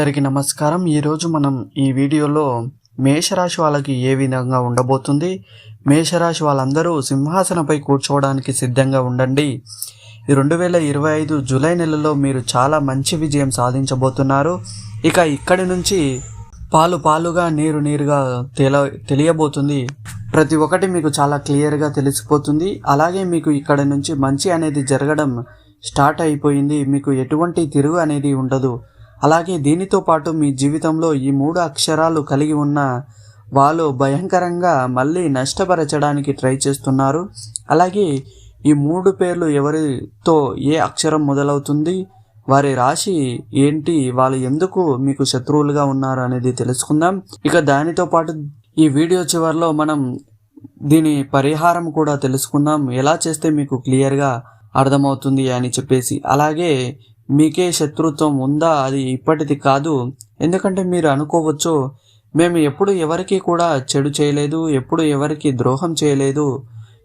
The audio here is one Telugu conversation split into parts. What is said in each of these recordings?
అందరికీ నమస్కారం. ఈరోజు మనం ఈ వీడియోలో మేషరాశి వాళ్ళకి ఏ విధంగా ఉండబోతుంది? మేషరాశి వాళ్ళందరూ సింహాసనపై కూర్చోవడానికి సిద్ధంగా ఉండండి. ఈ రెండు వేల ఇరవై ఐదు జూలై నెలలో మీరు చాలా మంచి విజయం సాధించబోతున్నారు. ఇక ఇక్కడి నుంచి పాలు పాలుగా నీరు నీరుగా తెల తెలియబోతుంది. ప్రతి ఒక్కటి మీకు చాలా క్లియర్గా తెలిసిపోతుంది. అలాగే మీకు ఇక్కడ నుంచి మంచి అనేది జరగడం స్టార్ట్ అయిపోయింది. మీకు ఎటువంటి తిరుగు అనేది ఉండదు. అలాగే దీనితో పాటు మీ జీవితంలో ఈ మూడు అక్షరాలు కలిగి ఉన్న వాళ్ళు భయంకరంగా మళ్ళీ నష్టపరచడానికి ట్రై చేస్తున్నారు. అలాగే ఈ మూడు పేర్లు ఎవరితో ఏ అక్షరం మొదలవుతుంది వారి రాశి ఏంటి వాళ్ళు ఎందుకు మీకు శత్రువులుగా ఉన్నారు అనేది తెలుసుకుందాం. ఇక దానితో పాటు ఈ వీడియో చివరిలో మనం దీని పరిహారం కూడా తెలుసుకుందాం. ఎలా చేస్తే మీకు క్లియర్గా అర్థమవుతుంది అని చెప్పేసి. అలాగే మీకే శత్రుత్వం ఉందా? అది ఇప్పటిది కాదు. ఎందుకంటే మీరు అనుకోవచ్చు మేము ఎప్పుడు ఎవరికి కూడా చెడు చేయలేదు ఎప్పుడు ఎవరికి ద్రోహం చేయలేదు.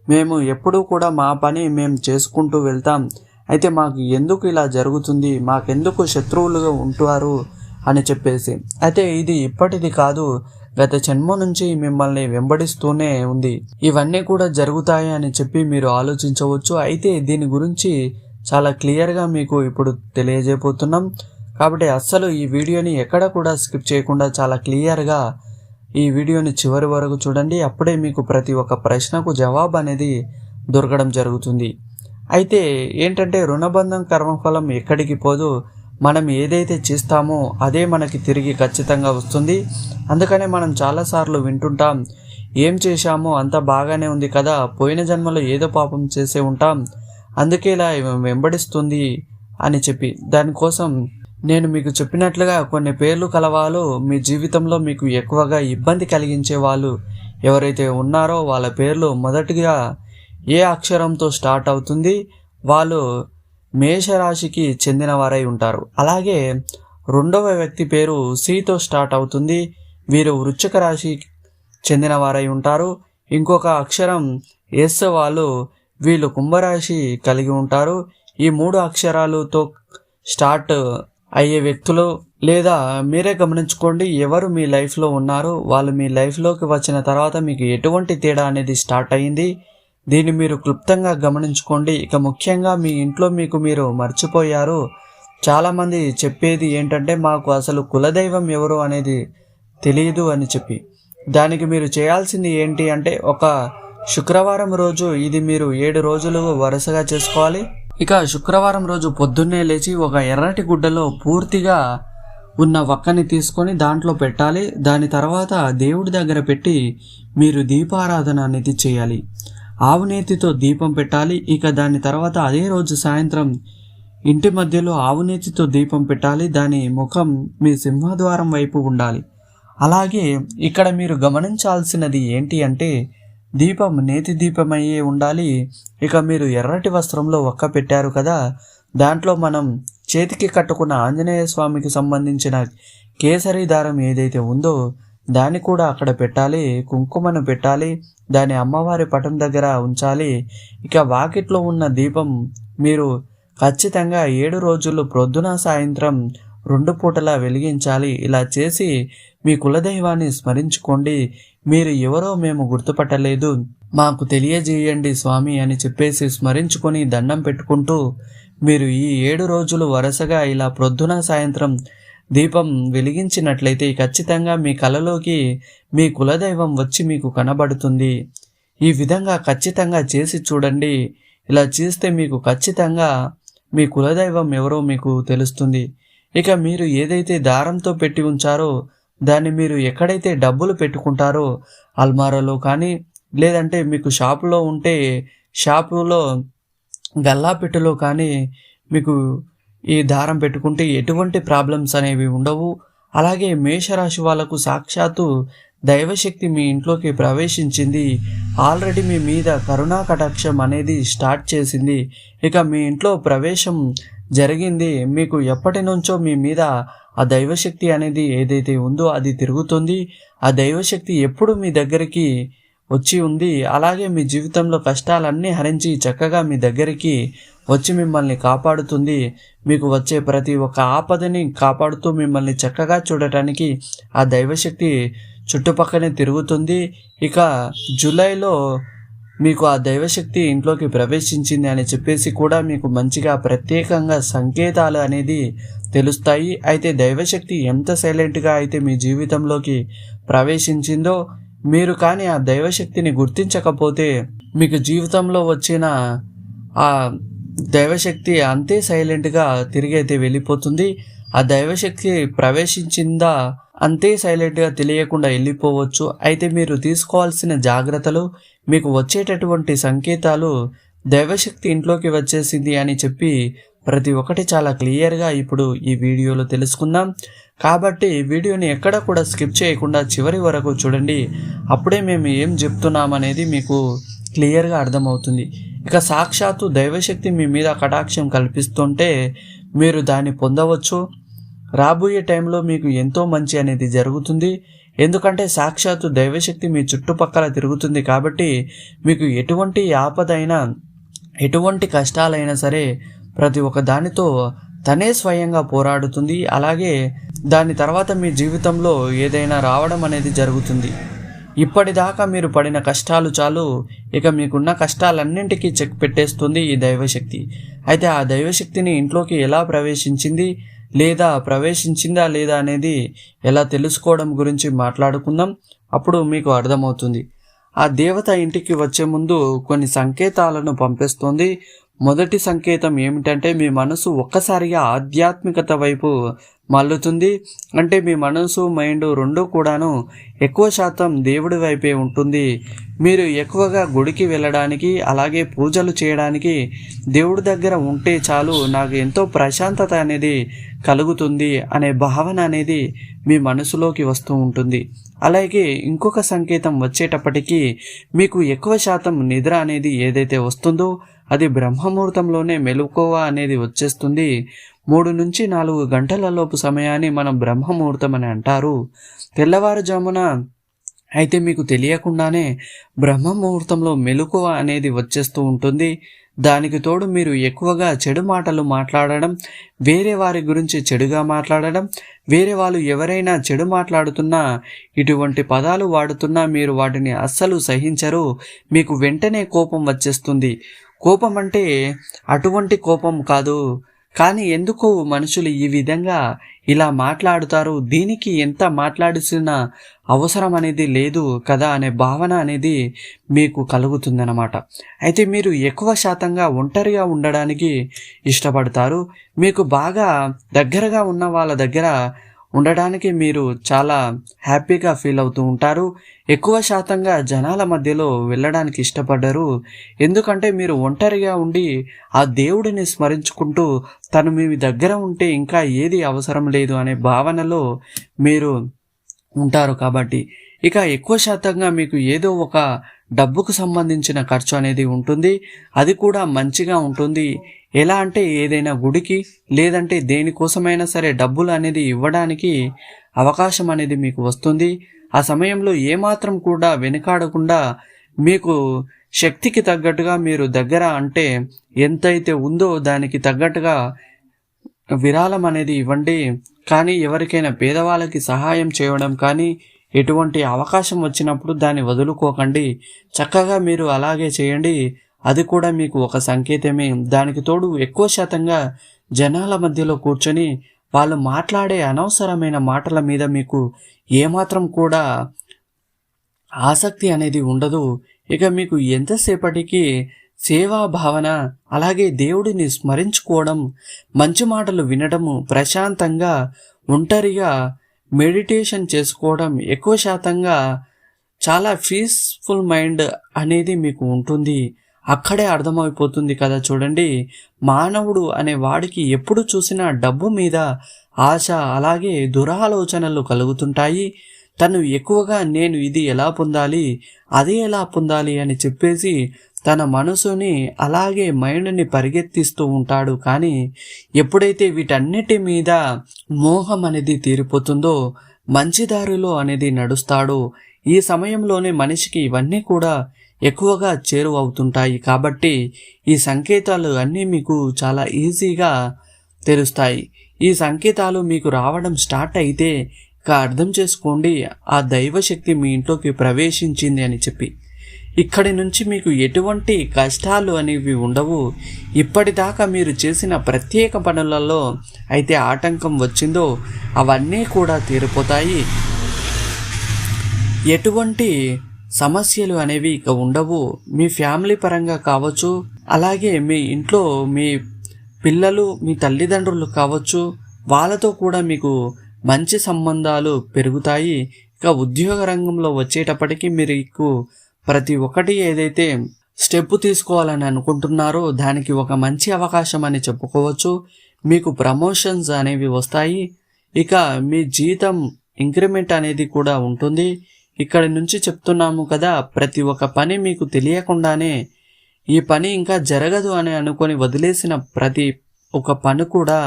మేము ఎప్పుడూ కూడా మా పని మేము చేసుకుంటూ వెళ్తాం. అయితే మాకు ఎందుకు ఇలా జరుగుతుంది? మాకెందుకు శత్రువులుగా ఉంటారు అని చెప్పేసి. అయితే ఇది ఇప్పటిది కాదు. గత జన్మ నుంచి మిమ్మల్ని వెంబడిస్తూనే ఉంది. ఇవన్నీ కూడా జరుగుతాయి అని చెప్పి మీరు ఆలోచించవచ్చు. అయితే దీని గురించి చాలా క్లియర్గా మీకు ఇప్పుడు తెలియజేయబోతున్నాం. కాబట్టి అస్సలు ఈ వీడియోని ఎక్కడ కూడా స్కిప్ చేయకుండా చాలా క్లియర్గా ఈ వీడియోని చివరి వరకు చూడండి. అప్పుడే మీకు ప్రతి ఒక్క ప్రశ్నకు జవాబు అనేది దొరకడం జరుగుతుంది. అయితే ఏంటంటే రుణబంధం కర్మఫలం ఎక్కడికి పోదు మనం ఏదైతే చేస్తామో అదే మనకి తిరిగి ఖచ్చితంగా వస్తుంది. అందుకనే మనం చాలాసార్లు వింటుంటాం ఏం చేశామో అంత బాగానే ఉంది కదా పోయిన జన్మలో ఏదో పాపం చేసే ఉంటాం అందుకే ఇలా వెంబడిస్తుంది అని చెప్పి. దానికోసం నేను మీకు చెప్పినట్లుగా కొన్ని పేర్లు కలవాలు మీ జీవితంలో మీకు ఎక్కువగా ఇబ్బంది కలిగించే వాళ్ళు ఎవరైతే ఉన్నారో వాళ్ళ పేర్లు మొదటిగా ఏ అక్షరంతో స్టార్ట్ అవుతుంది? వాళ్ళు మేషరాశికి చెందినవారై ఉంటారు. అలాగే రెండవ వ్యక్తి పేరు సితో స్టార్ట్ అవుతుంది. వీరు వృశ్చిక రాశి చెందినవారై ఉంటారు. ఇంకొక అక్షరం ఎస్ వాళ్ళు వీళ్ళు కుంభరాశి కలిగి ఉంటారు. ఈ మూడు అక్షరాలతో స్టార్ట్ అయ్యే వ్యక్తులు లేదా మీరే గమనించుకోండి ఎవరు మీ లైఫ్లో ఉన్నారు వాళ్ళు మీ లైఫ్లోకి వచ్చిన తర్వాత మీకు ఎటువంటి తేడా అనేది స్టార్ట్ అయ్యింది? దీన్ని మీరు క్లుప్తంగా గమనించుకోండి. ఇక ముఖ్యంగా మీ ఇంట్లో మీకు మీరు మర్చిపోయారు. చాలామంది చెప్పేది ఏంటంటే మాకు అసలు కులదైవం ఎవరు అనేది తెలియదు అని చెప్పి. దానికి మీరు చేయాల్సింది ఏంటి అంటే ఒక శుక్రవారం రోజు ఇది మీరు ఏడు రోజులు వరుసగా చేసుకోవాలి. ఇక శుక్రవారం రోజు పొద్దున్నే లేచి ఒక ఎర్రటి గుడ్డలో పూర్తిగా ఉన్న వక్కని తీసుకొని దాంట్లో పెట్టాలి. దాని తర్వాత దేవుడి దగ్గర పెట్టి మీరు దీపారాధన అనేది చేయాలి. ఆవునేతితో దీపం పెట్టాలి. ఇక దాని తర్వాత అదే రోజు సాయంత్రం ఇంటి మధ్యలో ఆవునేతితో దీపం పెట్టాలి. దాని ముఖం మీ సింహద్వారం వైపు ఉండాలి. అలాగే ఇక్కడ మీరు గమనించాల్సినది ఏంటి అంటే దీపం నేతి దీపమయ్యే ఉండాలి. ఇక మీరు ఎర్రటి వస్త్రంలో ఒక్క పెట్టారు కదా? దాంట్లో మనం చేతికి కట్టుకున్న ఆంజనేయ స్వామికి సంబంధించిన కేసరి దారం ఏదైతే ఉందో దాన్ని కూడా అక్కడ పెట్టాలి. కుంకుమను పెట్టాలి. దాని అమ్మవారి పటం దగ్గర ఉంచాలి. ఇక వాకిట్లో ఉన్న దీపం మీరు ఖచ్చితంగా ఏడు రోజులు ప్రొద్దున సాయంత్రం రెండు పూటలా వెలిగించాలి. ఇలా చేసి మీ కులదైవాన్ని స్మరించుకోండి. మీరు ఎవరో మేము గుర్తుపట్టలేదు. మాకు తెలియజేయండి స్వామి అని చెప్పేసి స్మరించుకొని దండం పెట్టుకుంటూ మీరు ఈ ఏడు రోజులు వరుసగా ఇలా ప్రొద్దున సాయంత్రం దీపం వెలిగించినట్లయితే ఖచ్చితంగా మీ కలలోకి మీ కులదైవం వచ్చి మీకు కనబడుతుంది. ఈ విధంగా ఖచ్చితంగా చేసి చూడండి. ఇలా చేస్తే మీకు ఖచ్చితంగా మీ కులదైవం ఎవరో మీకు తెలుస్తుంది. ఇక మీరు ఏదైతే దారంతో పెట్టి ఉంచారో దాన్ని మీరు ఎక్కడైతే డబ్బులు పెట్టుకుంటారో అల్మారాలో కానీ లేదంటే మీకు షాపులో ఉంటే షాపులో గల్లాపెట్టులో కానీ మీకు ఈ దారం పెట్టుకుంటే ఎటువంటి ప్రాబ్లమ్స్ అనేవి ఉండవు. అలాగే మేషరాశి వాళ్ళకు సాక్షాత్తు దైవశక్తి మీ ఇంట్లోకి ప్రవేశించింది. ఆల్రెడీ మీ మీద కరుణా కటాక్షం అనేది స్టార్ట్ చేసింది. ఇక మీ ఇంట్లో ప్రవేశం జరిగింది. మీకు ఎప్పటి నుంచో మీ మీద ఆ దైవశక్తి అనేది ఏదైతే ఉందో అది తిరుగుతుంది. ఆ దైవశక్తి ఎప్పుడు మీ దగ్గరికి వచ్చి ఉంది. అలాగే మీ జీవితంలో కష్టాలన్నీ హరించి చక్కగా మీ దగ్గరికి వచ్చి మిమ్మల్ని కాపాడుతుంది. మీకు వచ్చే ప్రతి ఒక్క ఆపదని కాపాడుతూ మిమ్మల్ని చక్కగా చూడటానికి ఆ దైవశక్తి చుట్టుపక్కనే తిరుగుతుంది. ఇక జూలైలో మీకు ఆ దైవశక్తి ఇంట్లోకి ప్రవేశించింది అని చెప్పేసి కూడా మీకు మంచిగా ప్రత్యేకంగా సంకేతాలు అనేది తెలుస్తాయి. అయితే దైవశక్తి ఎంత సైలెంట్గా అయితే మీ జీవితంలోకి ప్రవేశించిందో మీరు కానీ ఆ దైవశక్తిని గుర్తించకపోతే మీకు జీవితంలో వచ్చిన ఆ దైవశక్తి అంతే సైలెంట్గా తిరిగి అయితే వెళ్ళిపోతుంది. ఆ దైవశక్తి ప్రవేశించిందా అంతే సైలెంట్గా తెలియకుండా వెళ్ళిపోవచ్చు. అయితే మీరు తీసుకోవాల్సిన జాగ్రత్తలు మీకు వచ్చేటటువంటి సంకేతాలు దైవశక్తి ఇంట్లోకి వచ్చేసింది అని చెప్పి ప్రతి ఒక్కటి చాలా క్లియర్గా ఇప్పుడు ఈ వీడియోలో తెలుసుకుందాం. కాబట్టి వీడియోని ఎక్కడ కూడా స్కిప్ చేయకుండా చివరి వరకు చూడండి. అప్పుడే మేము ఏం చెప్తున్నామనేది మీకు క్లియర్గా అర్థమవుతుంది. ఇక సాక్షాత్తు దైవశక్తి మీ మీద కటాక్షం కల్పిస్తుంటే మీరు దాన్ని పొందవచ్చు. రాబోయే టైంలో మీకు ఎంతో మంచి అనేది జరుగుతుంది. ఎందుకంటే సాక్షాత్తు దైవశక్తి మీ చుట్టుపక్కల తిరుగుతుంది కాబట్టి మీకు ఎటువంటి ఆపదైనా ఎటువంటి కష్టాలైనా సరే ప్రతి ఒక్క దానితో తనే స్వయంగా పోరాడుతుంది. అలాగే దాని తర్వాత మీ జీవితంలో ఏదైనా రావడం అనేది జరుగుతుంది. ఇప్పటిదాకా మీరు పడిన కష్టాలు చాలు ఇక మీకున్న కష్టాలన్నింటికీ చెక్ పెట్టేస్తుంది ఈ దైవశక్తి. అయితే ఆ దైవశక్తిని ఇంట్లోకి ఎలా ప్రవేశించింది? లేదా ప్రవేశించిందా లేదా అనేది ఎలా తెలుసుకోవడం గురించి మాట్లాడుకుందాం. అప్పుడు మీకు అర్థమవుతుంది. ఆ దేవత ఇంటికి వచ్చే ముందు కొన్ని సంకేతాలను పంపిస్తుంది. మొదటి సంకేతం ఏమిటంటే మీ మనసు ఒక్కసారిగా ఆధ్యాత్మికత వైపు మల్లుతుంది అంటే మీ మనసు మైండ్ రెండూ కూడాను ఎక్కువ శాతం దేవుడి వైపే ఉంటుంది. మీరు ఎక్కువగా గుడికి వెళ్ళడానికి అలాగే పూజలు చేయడానికి దేవుడి దగ్గర ఉంటే చాలు నాకు ఎంతో ప్రశాంతత అనేది కలుగుతుంది అనే భావన అనేది మీ మనసులోకి వస్తూ ఉంటుంది. అలాగే ఇంకొక సంకేతం వచ్చేటప్పటికీ మీకు ఎక్కువ శాతం నిద్ర అనేది ఏదైతే వస్తుందో అది బ్రహ్మముహూర్తంలోనే మెలుకోవ అనేది వచ్చేస్తుంది. మూడు నుంచి నాలుగు గంటలలోపు సమయాన్ని మనం బ్రహ్మముహూర్తం అని అంటారు. తెల్లవారుజామున అయితే మీకు తెలియకుండానే బ్రహ్మముహూర్తంలో మెలకువ అనేది వచ్చేస్తూ ఉంటుంది. దానికి తోడు మీరు ఎక్కువగా చెడు మాటలు మాట్లాడడం వేరే వారి గురించి చెడుగా మాట్లాడడం వేరే వాళ్ళు ఎవరైనా చెడు మాట్లాడుతున్నా ఇటువంటి పదాలు వాడుతున్నా మీరు వాటిని అస్సలు సహించరు. మీకు వెంటనే కోపం వచ్చేస్తుంది. కోపం అంటే అటువంటి కోపం కాదు. కానీ ఎందుకు మనుషులు ఈ విధంగా ఇలా మాట్లాడుతారు? దీనికి ఎంత మాట్లాడిసిన అవసరం అనేది లేదు కదా అనే భావన అనేది మీకు కలుగుతుందన్నమాట. అయితే మీరు ఎక్కువ శాతంగా ఒంటరిగా ఉండడానికి ఇష్టపడతారు. మీకు బాగా దగ్గరగా ఉన్న వాళ్ళ దగ్గర ఉండడానికి మీరు చాలా హ్యాపీగా ఫీల్ అవుతూ ఉంటారు. ఎక్కువ శాతంగా జనాల మధ్యలో వెళ్ళడానికి ఇష్టపడ్డరు ఎందుకంటే మీరు ఒంటరిగా ఉండి ఆ దేవుడిని స్మరించుకుంటూ తను మీ దగ్గర ఉంటే ఇంకా ఏది అవసరం లేదు అనే భావనలో మీరు ఉంటారు కాబట్టి. ఇక ఎక్కువ శాతంగా మీకు ఏదో ఒక డబ్బుకు సంబంధించిన ఖర్చు అనేది ఉంటుంది. అది కూడా మంచిగా ఉంటుంది. ఎలా అంటే ఏదైనా గుడికి లేదంటే దేనికోసమైనా సరే డబ్బులు అనేది ఇవ్వడానికి అవకాశం అనేది మీకు వస్తుంది. ఆ సమయంలో ఏమాత్రం కూడా వెనుకాడకుండా మీకు శక్తికి తగ్గట్టుగా మీరు దగ్గర అంటే ఎంతైతే ఉందో దానికి తగ్గట్టుగా విరాళం అనేది ఇవ్వండి. కానీ ఎవరికైనా పేదవాళ్ళకి సహాయం చేయడం కానీ ఎటువంటి అవకాశం వచ్చినప్పుడు దాన్ని వదులుకోకండి. చక్కగా మీరు అలాగే చేయండి. అది కూడా మీకు ఒక సంకేతమే. దానికి తోడు ఎక్కువ శాతంగా జనాల మధ్యలో కూర్చొని వాళ్ళు మాట్లాడే అనవసరమైన మాటల మీద మీకు ఏమాత్రం కూడా ఆసక్తి అనేది ఉండదు. ఇక మీకు ఎంతసేపటికి సేవా భావన అలాగే దేవుడిని స్మరించుకోవడం మంచి మాటలు వినడము ప్రశాంతంగా ఒంటరిగా మెడిటేషన్ చేసుకోవడం ఎక్కువ శాతంగా చాలా పీస్ఫుల్ మైండ్ అనేది మీకు ఉంటుంది. అక్కడే అర్థమైపోతుంది కదా చూడండి. మానవుడు అనే వాడికి ఎప్పుడు చూసినా డబ్బు మీద ఆశ అలాగే దురాలోచనలు కలుగుతుంటాయి. తను ఎక్కువగా నేను ఇది ఎలా పొందాలి అది ఎలా పొందాలి అని చెప్పేసి తన మనసుని అలాగే మైండ్ని పరిగెత్తిస్తూ ఉంటాడు. కానీ ఎప్పుడైతే వీటన్నిటి మీద మోహం అనేది తీరిపోతుందో మంచి దారిలో అనేది నడుస్తాడో. ఈ సమయంలోనే మనిషికి ఇవన్నీ కూడా ఎక్కువగా చేరువవుతుంటాయి. కాబట్టి ఈ సంకేతాలు అన్నీ మీకు చాలా ఈజీగా తెలుస్తాయి. ఈ సంకేతాలు మీకు రావడం స్టార్ట్ అయితే ఇక అర్థం చేసుకోండి. ఆ దైవశక్తి మీ ఇంట్లోకి ప్రవేశించింది అని చెప్పి. ఇక్కడి నుంచి మీకు ఎటువంటి కష్టాలు అనేవి ఉండవు. ఇప్పటిదాకా మీరు చేసిన ప్రత్యేక పనులలో అయితే ఆటంకం వచ్చిందో అవన్నీ కూడా తీరిపోతాయి. ఎటువంటి సమస్యలు అనేవి ఇక ఉండవు. మీ ఫ్యామిలీ పరంగా కావచ్చు అలాగే మీ ఇంట్లో మీ పిల్లలు మీ తల్లిదండ్రులు కావచ్చు వాళ్ళతో కూడా మీకు మంచి సంబంధాలు పెరుగుతాయి. ఇక ఉద్యోగ రంగంలో వచ్చేటప్పటికి మీకు ప్రతి ఒక్కటి ఏదైతే స్టెప్ తీసుకోవాలని అనుకుంటున్నారో దానికి ఒక మంచి అవకాశం అని చెప్పుకోవచ్చు. మీకు ప్రమోషన్స్ అనేవి వస్తాయి. ఇక మీ జీతం ఇంక్రిమెంట్ అనేది కూడా ఉంటుంది. ఇక్కడి నుంచి చెప్తున్నాము కదా ప్రతి ఒక్క పని మీకు తెలియకుండానే ఈ పని ఇంకా జరగదు అని అనుకొని వదిలేసిన ప్రతి ఒక పని కూడా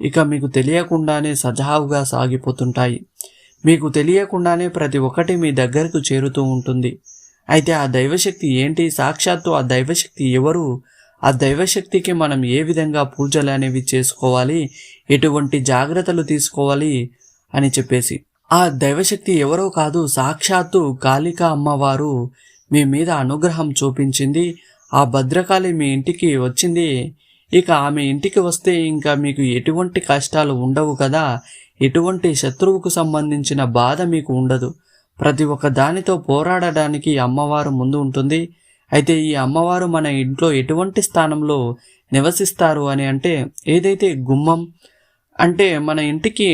ఇక మీకు తెలియకుండానే సజావుగా సాగిపోతుంటాయి. మీకు తెలియకుండానే ప్రతి ఒక్కటి మీ దగ్గరకు చేరుతూ ఉంటుంది. అయితే ఆ దైవశక్తి ఏంటి? సాక్షాత్తు ఆ దైవశక్తి ఎవరు? ఆ దైవశక్తికి మనం ఏ విధంగా పూజలు అనేవి చేసుకోవాలి? ఎటువంటి జాగ్రత్తలు తీసుకోవాలి? అని చెప్పేసి. ఆ దైవశక్తి ఎవరో కాదు సాక్షాత్తు కాళికా అమ్మవారు మీ మీద అనుగ్రహం చూపించింది. ఆ భద్రకాళి మీ ఇంటికి వచ్చింది. ఇక ఆమె ఇంటికి వస్తే ఇంకా మీకు ఎటువంటి కష్టాలు ఉండవు కదా? ఎటువంటి శత్రువుకు సంబంధించిన బాధ మీకు ఉండదు. ప్రతి ఒక్క దానితో పోరాడడానికి అమ్మవారు ముందు ఉంటుంది. అయితే ఈ అమ్మవారు మన ఇంట్లో ఎటువంటి స్థానంలో నివసిస్తారు అని అంటే ఏదైతే గుమ్మం అంటే మన ఇంటికి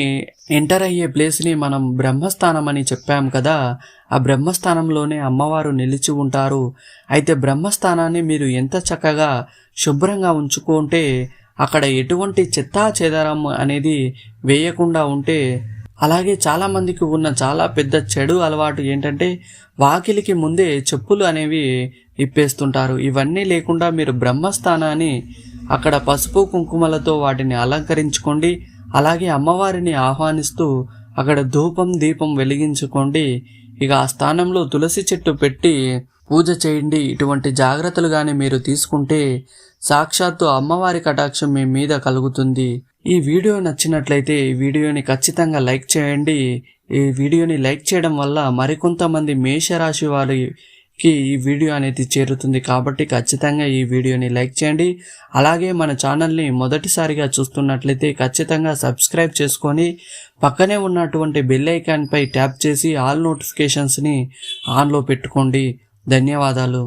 ఎంటర్ అయ్యే ప్లేస్ని మనం బ్రహ్మస్థానం అని చెప్పాం కదా ఆ బ్రహ్మస్థానంలోనే అమ్మవారు నిలిచి ఉంటారు. అయితే బ్రహ్మస్థానాన్ని మీరు ఎంత చక్కగా శుభ్రంగా ఉంచుకుంటే అక్కడ ఎటువంటి చెత్తా చెదారం అనేది వేయకుండా ఉంటే అలాగే చాలామందికి ఉన్న చాలా పెద్ద చెడు అలవాటు ఏంటంటే వాకిలికి ముందే చెప్పులు అనేవి ఇప్పేస్తుంటారు ఇవన్నీ లేకుండా మీరు బ్రహ్మస్థానాన్ని అక్కడ పసుపు కుంకుమలతో వాటిని అలంకరించుకోండి అలాగే అమ్మవారిని ఆహ్వానిస్తూ అక్కడ ధూపం దీపం వెలిగించుకోండి. ఇక ఆ స్థానంలో తులసి చెట్టు పెట్టి పూజ చేయండి. ఇటువంటి జాగ్రత్తలు కానీ మీరు తీసుకుంటే సాక్షాత్తు అమ్మవారి కటాక్షం మీ మీద కలుగుతుంది. ఈ వీడియో నచ్చినట్లయితే ఈ వీడియోని ఖచ్చితంగా లైక్ చేయండి. ఈ వీడియోని లైక్ చేయడం వల్ల మరికొంతమంది మేషరాశి వారికి ఈ వీడియో అనేది చేరుతుంది. కాబట్టి ఖచ్చితంగా ఈ వీడియోని లైక్ చేయండి. అలాగే మన ఛానల్ని మొదటిసారిగా చూస్తున్నట్లయితే ఖచ్చితంగా సబ్స్క్రైబ్ చేసుకొని పక్కనే ఉన్నటువంటి బెల్ ఐకాన్పై ట్యాప్ చేసి ఆల్ నోటిఫికేషన్స్ని ఆన్లో పెట్టుకోండి. ధన్యవాదాలు.